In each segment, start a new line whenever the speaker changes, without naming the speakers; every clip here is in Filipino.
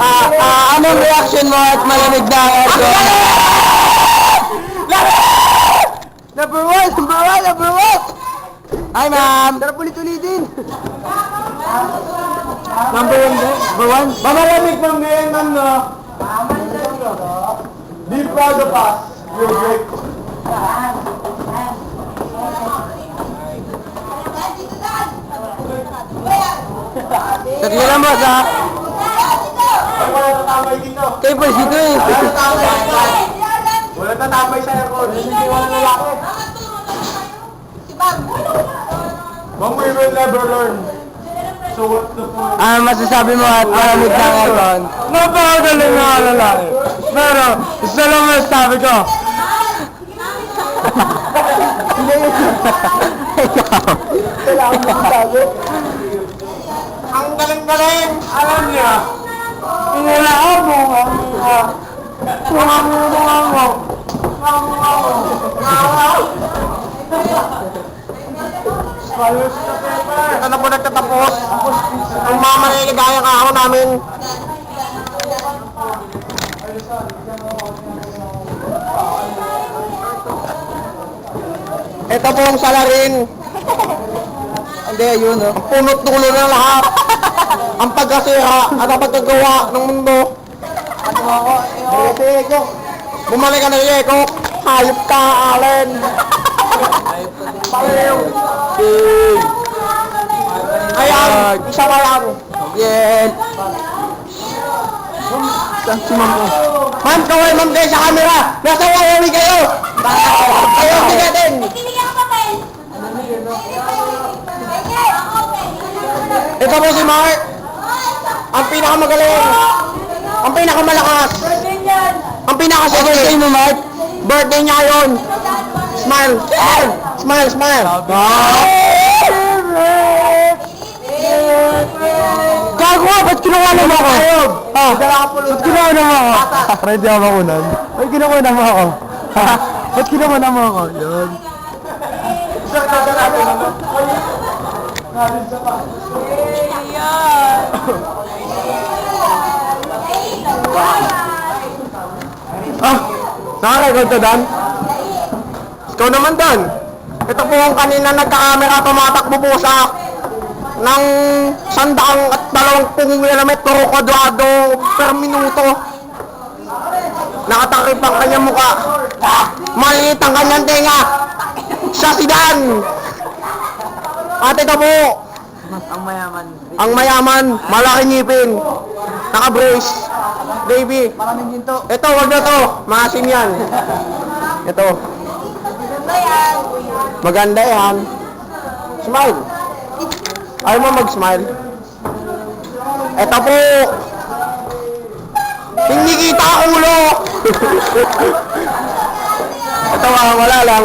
Ah, ah, anong reaction mo at malamig na aircon? Number one! Number one! Number one! Hi, ma'am! Sarap ulit-ulitin! Number one ba? Number one?
Mamalamig ng ngayon ng no. Be proud of us. You're great.
Ha?
Ay, wala
po, dito eh.
Wala tatambay. Wala tatambay sa aircon. Hindi wala lalaki. But we will never learn. So what's the point?
Ano masasabi mo at malamig na aircon?
Napakagaling na lalaki. Pero, isa lang ang sabi ko. Ang galing-galing! Alam niya, inilaan mo ang mga mga mga mo. Ito na po nagtatapos. Ang mga maniligaya ka ako namin. Ito po ang salarin.
Hindi, ayun, oh.
Ang punot dulo ng lahat. Ang pagkasira at ang pagkagawa ng mundo. Ano ako? Si Eko. Bumalik ka na si Eko. Hayop ka, Allen. Paliw. Ayan, isa pa yan.
Yan. Saan si ma'am ko?
Ma'am, kaway ma'am kayo sa camera. Nasa Huawei kayo. Ayaw tigatin. Ito po si Mark. Ang pinakamagaling. Ang pinakamalakas. Ang pinakasige.
Birthday mo, Mark?
Birthday niya yun. Smile. Smile. Smile, smile.
Gago ka, ba't kinuha mo ako?
Ah, ba't kinuha mo ako?
Ready ako makunan. Ay, kinuha mo ako. ba't kinuha mo ako? Yun.
Ah, nakarecord ka, Dan? Ikaw naman, Dan. Ito po ang kanina nagka-camera tumatakbo po sa ng sandaang at dalawampung kilometro kwadrado per minuto. Nakatakip ang kanyang muka. Maliit ang kanyang tenga. Siya si Dan. At ito po,
Ang mayaman.
Ang mayaman, malaki ngipin. Naka-brace. Baby.
Maraming ginto.
Ito, wag na to. Maasim yan. Ito. Maganda yan. Smile. Ayaw mo mag-smile. Ito po. Hindi kita ulo. Ito ah, wala lang.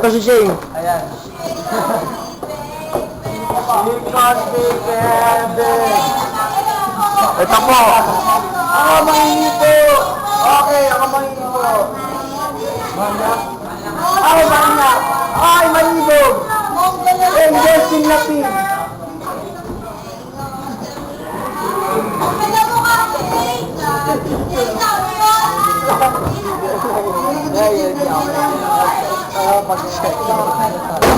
Ito si Shane.
Ayan.
Ito po. Ako manginito. Okay, ako manginito. Ako mangina. Ay, manibog. Investing na pig.
Ayan. Ako pag-check.